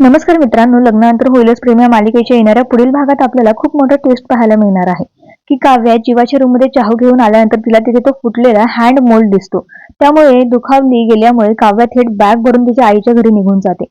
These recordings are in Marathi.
नमस्कार मित्रांनो लग्नानंतर होईलच प्रेम या मालिकेच्या येणाऱ्या पुढील भागात आपल्याला खूप मोठा ट्विस्ट पाहायला मिळणार आहे. की काव्या जीवाच्या रूममध्ये चहा घेऊन आल्यानंतर तिला तिथे तो फुटलेला हँड मोल्ड दिसतो. त्यामुळे दुखावली गेल्यामुळे काव्या थेट बॅग भरून तिच्या आईच्या घरी निघून जाते.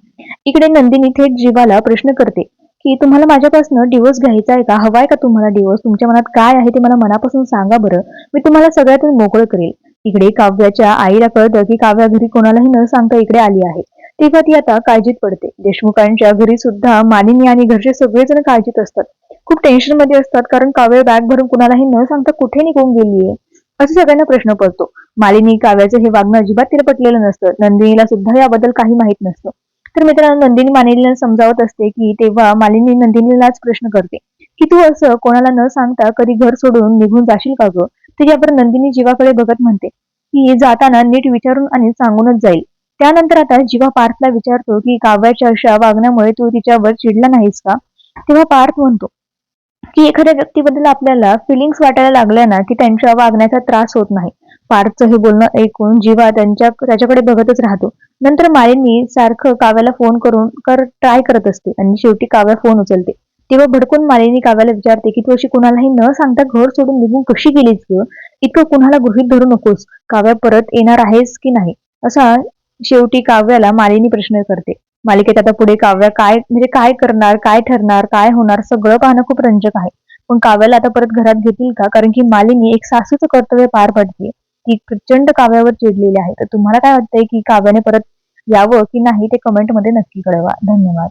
इकडे नंदिनी थेट जीवाला प्रश्न करते की तुम्हाला माझ्यापासून डिवोर्स घ्यायचा आहे का? हवाय का तुम्हाला डिवोर्स तुमच्या मनात काय आहे ते मला मनापासून सांगा बरं. मी तुम्हाला सगळ्यातून मोकळं करेल. इकडे काव्याच्या आईला कळतं की काव्या घरी कोणालाही न सांगता इकडे आली आहे. तेव्हा ती आता काळजीत पडते. देशमुखांच्या घरी सुद्धा मालिनी आणि घरचे सगळेजण काळजीत असतात. खूप टेन्शनमध्ये असतात कारण काव्य बॅग भरून कुणालाही न सांगता कुठे निघून गेलीये? असं सगळ्यांना प्रश्न पडतो. मालिनी काव्याचं हे वागणं अजिबात तिला पटलेलं नसतं. नंदिनीला सुद्धा याबद्दल काही माहीत नसतं. तर मित्रांनो नंदिनी मालिनीला समजावत असते की तेव्हा मालिनी नंदिनीलाच प्रश्न करते की तू असं कोणाला न सांगता कधी घर सोडून निघून जाशील का ग? तर यावर नंदिनी जीवाकडे बघत म्हणते की जाताना नीट विचारून आणि सांगूनच जाईल. त्यानंतर आता जेव्हा पार्थला विचारतो की काव्याच्या अशा वागण्यामुळे तू तिच्यावर चिडला नाहीस का? तेव्हा पार्थ म्हणतो की एखाद्या व्यक्तीबद्दल आपल्याला फिलिंग्स वाटायला लागल्या ना की त्यांच्या वागण्याचा त्रास होत नाही. पार्थचं हे बोलणं ऐकून जीवा त्यांच्या त्याच्याकडे बघतच राहतो. नंतर मालिनी सारखं काव्याला फोन करून कर ट्राय करत असते आणि शेवटी काव्या फोन उचलते. तेव्हा भडकून मालिनी काव्याला विचारते की तू अशी कुणालाही न सांगता घर सोडून निघून कशी गेलीस ग? इतकं कुणाला गृहित धरू नकोस? काव्या परत येणार आहेस की नाही? असा शेवटी काव्याला मालिनी प्रश्न करते. मालिकेत आता पुढे काव्या काय म्हणजे काय करणार काय ठरणार काय होणार सगळं पाहणं खूप रंजक आहे. पण काव्याला आता परत घरात घेतील का? कारण की मालिनी एक सासूचं कर्तव्य पार पडते ती प्रचंड काव्यावर चिडलेली आहे. तर तुम्हाला काय वाटतंय की काव्याने परत यावं की नाही ते कमेंटमध्ये नक्की कळवा. धन्यवाद.